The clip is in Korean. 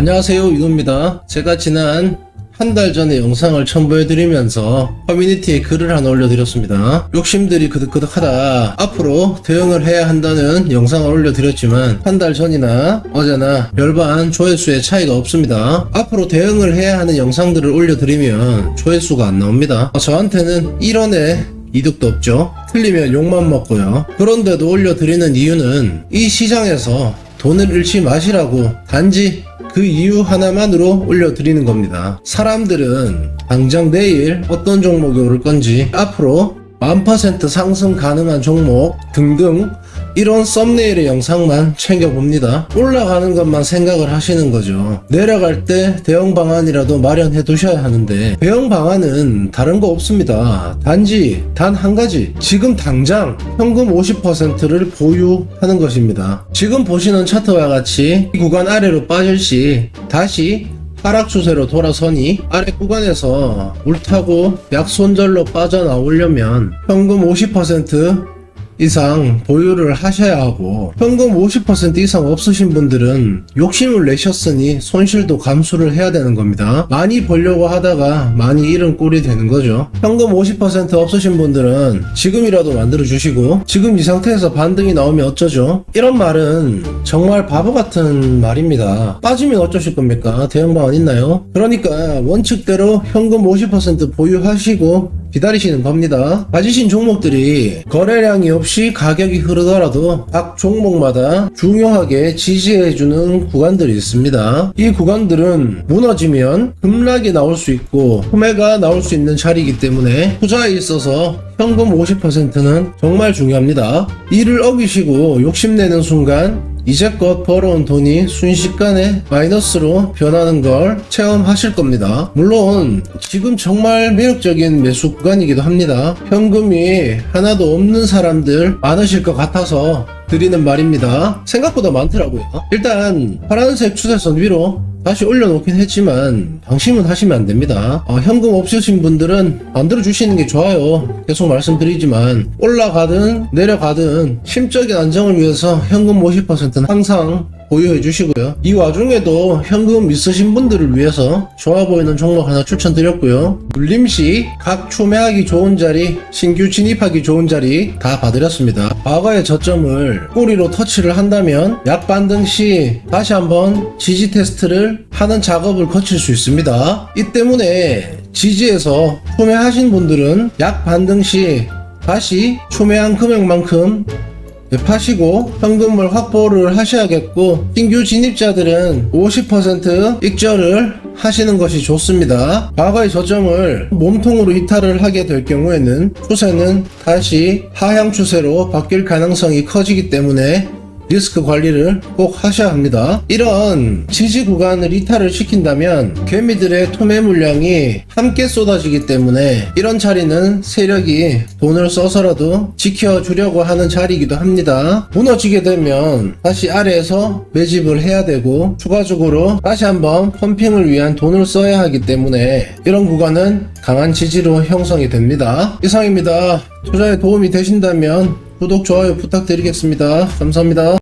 안녕하세요 윤호입니다. 제가 지난 한 달 전에 영상을 첨부해드리면서 커뮤니티에 글을 하나 올려드렸습니다. 욕심들이 그득그득하다. 앞으로 대응을 해야 한다는 영상을 올려드렸지만 한 달 전이나 어제나 별반 조회수의 차이가 없습니다. 앞으로 대응을 해야 하는 영상들을 올려드리면 조회수가 안 나옵니다. 저한테는 1원의 이득도 없죠. 틀리면 욕만 먹고요. 그런데도 올려드리는 이유는 이 시장에서 돈을 잃지 마시라고 단지 그 이유 하나만으로 올려드리는 겁니다. 사람들은 당장 내일 어떤 종목이 오를 건지 앞으로 만 퍼센트 상승 가능한 종목 등등 이런 썸네일의 영상만 챙겨봅니다. 올라가는 것만 생각을 하시는 거죠. 내려갈 때 대응 방안이라도 마련해 두셔야 하는데 대응 방안은 다른 거 없습니다. 단지 단 한 가지 지금 당장 현금 50%를 보유하는 것입니다. 지금 보시는 차트와 같이 이 구간 아래로 빠질 시 다시 하락 추세로 돌아서니 아래 구간에서 물타고 약손절로 빠져나오려면 현금 50% 이상 보유를 하셔야 하고 현금 50% 이상 없으신 분들은 욕심을 내셨으니 손실도 감수를 해야 되는 겁니다. 많이 벌려고 하다가 많이 잃은 꼴이 되는 거죠. 현금 50% 없으신 분들은 지금이라도 만들어 주시고 지금 이 상태에서 반등이 나오면 어쩌죠? 이런 말은 정말 바보 같은 말입니다. 빠지면 어쩌실 겁니까? 대응 방안 있나요? 그러니까 원칙대로 현금 50% 보유하시고 기다리시는 겁니다. 가지신 종목들이 거래량이 없이 가격이 흐르더라도 각 종목마다 중요하게 지지해주는 구간들이 있습니다. 이 구간들은 무너지면 급락이 나올 수 있고 소매가 나올 수 있는 자리이기 때문에 투자에 있어서 현금 50%는 정말 중요합니다. 이를 어기시고 욕심내는 순간 이제껏 벌어온 돈이 순식간에 마이너스로 변하는 걸 체험하실 겁니다. 물론 지금 정말 매력적인 매수 구간이기도 합니다. 현금이 하나도 없는 사람들 많으실 것 같아서 드리는 말입니다. 생각보다 많더라고요. 일단 파란색 추세선 위로 다시 올려놓긴 했지만 방심은 하시면 안 됩니다. 어, 현금 없으신 분들은 만들어 주시는 게 좋아요. 계속 말씀드리지만 올라가든 내려가든 심적인 안정을 위해서 현금 50%는 항상 보유해 주시고요. 이 와중에도 현금 있으신 분들을 위해서 좋아 보이는 종목 하나 추천드렸고요. 물림시 각 추매하기 좋은 자리, 신규 진입하기 좋은 자리 다 봐드렸습니다. 과거의 저점을 꼬리로 터치를 한다면 약 반등 시 다시 한번 지지 테스트를 하는 작업을 거칠 수 있습니다. 이 때문에 지지에서 추매하신 분들은 약 반등 시 다시 추매한 금액만큼 네, 파시고 현금을 확보를 하셔야겠고 신규 진입자들은 50% 익절을 하시는 것이 좋습니다. 과거의 저점을 몸통으로 이탈을 하게 될 경우에는 추세는 다시 하향 추세로 바뀔 가능성이 커지기 때문에 리스크 관리를 꼭 하셔야 합니다. 이런 지지 구간을 이탈을 시킨다면 개미들의 투매 물량이 함께 쏟아지기 때문에 이런 자리는 세력이 돈을 써서라도 지켜주려고 하는 자리이기도 합니다. 무너지게 되면 다시 아래에서 매집을 해야 되고 추가적으로 다시 한번 펌핑을 위한 돈을 써야 하기 때문에 이런 구간은 강한 지지로 형성이 됩니다. 이상입니다. 투자에 도움이 되신다면 구독, 좋아요 부탁드리겠습니다. 감사합니다.